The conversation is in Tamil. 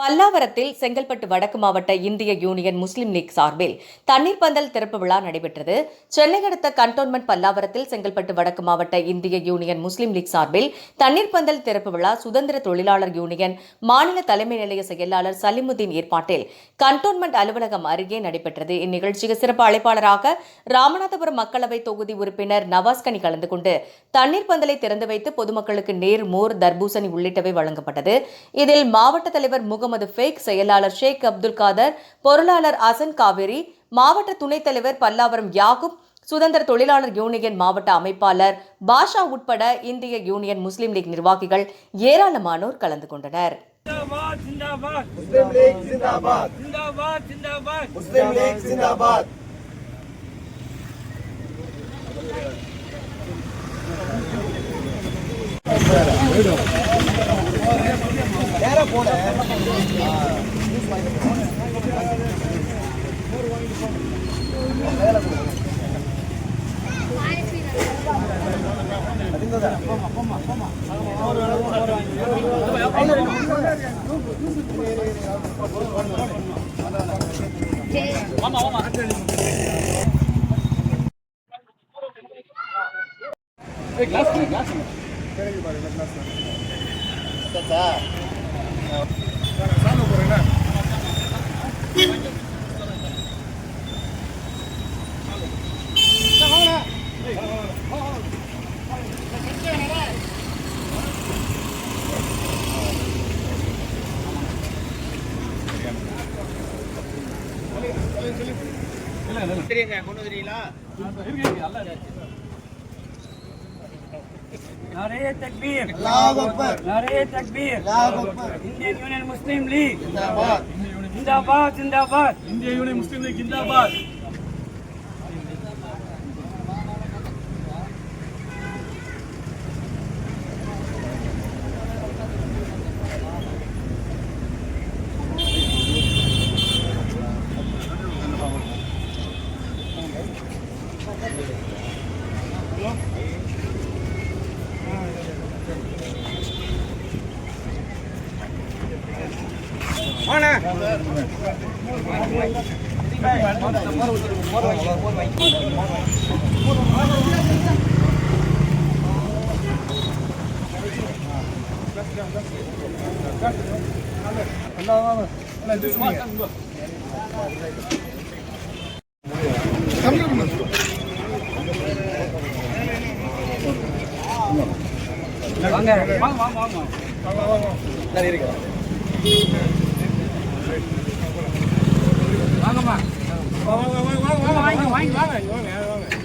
பல்லாவரத்தில் செங்கல்பட்டு வடக்கு மாவட்ட இந்திய யூனியன் முஸ்லிம் லீக் சார்பில் தண்ணீர் பந்தல் திறப்பு விழா நடைபெற்றது. சென்னை அடுத்த கண்டோன்மெண்ட் பல்லாவரத்தில் செங்கல்பட்டு வடக்கு மாவட்ட இந்திய யூனியன் முஸ்லிம் லீக் சார்பில் தண்ணீர் பந்தல் திறப்பு விழா சுதந்திர தொழிலாளர் யூனியன் மாநில தலைமை நிலைய செயலாளர் சலிமுதீன் ஏற்பாட்டில் கண்டோன்மெண்ட் அலுவலகம் அருகே நடைபெற்றது. இந்நிகழ்ச்சிக்கு சிறப்பு அழைப்பாளராக ராமநாதபுரம் மக்களவை தொகுதி உறுப்பினர் நவாஸ்கனி கலந்து கொண்டு தண்ணீர் பந்தலை திறந்து வைத்து பொதுமக்களுக்கு நேர் மோர் தர்பூசணி உள்ளிட்டவை வழங்கப்பட்டது. இதில் மாவட்ட தலைவர் முகம் முகமது ஃபேக் செயலாளர் ஷேக் அப்துல் காதர் பொருளாளர் அசன் காவேரி மாவட்ட துணைத் தலைவர் பல்லாவரம் யாகுப் சுதந்திர தொழிலாளர் யூனியன் மாவட்ட அமைப்பாளர் பாஷா உட்பட இந்திய யூனியன் முஸ்லிம் லீக் நிர்வாகிகள் ஏராளமானோர் கலந்து கொண்டனர். போல ஆமா ஆமா கிளாஸ் கிளாஸ் தெரியுது பாருங்க கிளாஸ் தெரியுங்க கொண்டு வந்துடுறீங்களா இருக்கு இருக்கு நல்லா نعرہ تکبیر اللہ اکبر نعرہ تکبیر اللہ اکبر انڈین یونین مسلم لیگ زندہ باد زندہ باد زندہ باد انڈین یونین مسلم لیگ زندہ باد வாங்க. வாங்க வாங்க வாங்க. வாங்கம்மா வாங்க வாங்க வாங்க வாங்க வாங்க.